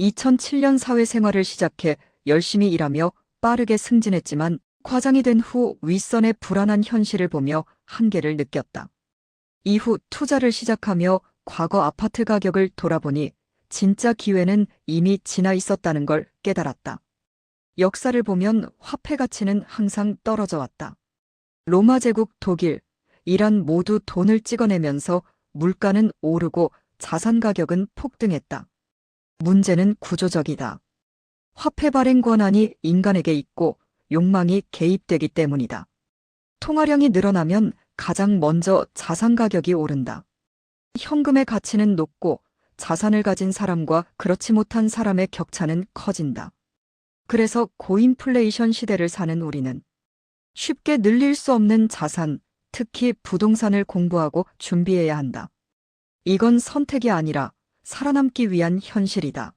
2007년 사회생활을 시작해 열심히 일하며 빠르게 승진했지만 과장이 된 후 윗선의 불안한 현실을 보며 한계를 느꼈다. 이후 투자를 시작하며 과거 아파트 가격을 돌아보니 진짜 기회는 이미 지나 있었다는 걸 깨달았다. 역사를 보면 화폐 가치는 항상 떨어져 왔다. 로마 제국, 독일, 이란 모두 돈을 찍어내면서 물가는 오르고 자산 가격은 폭등했다. 문제는 구조적이다. 화폐 발행 권한이 인간에게 있고 욕망이 개입되기 때문이다. 통화량이 늘어나면 가장 먼저 자산 가격이 오른다. 현금의 가치는 높고 자산을 가진 사람과 그렇지 못한 사람의 격차는 커진다. 그래서 고인플레이션 시대를 사는 우리는 쉽게 늘릴 수 없는 자산, 특히 부동산을 공부하고 준비해야 한다. 이건 선택이 아니라 살아남기 위한 현실이다.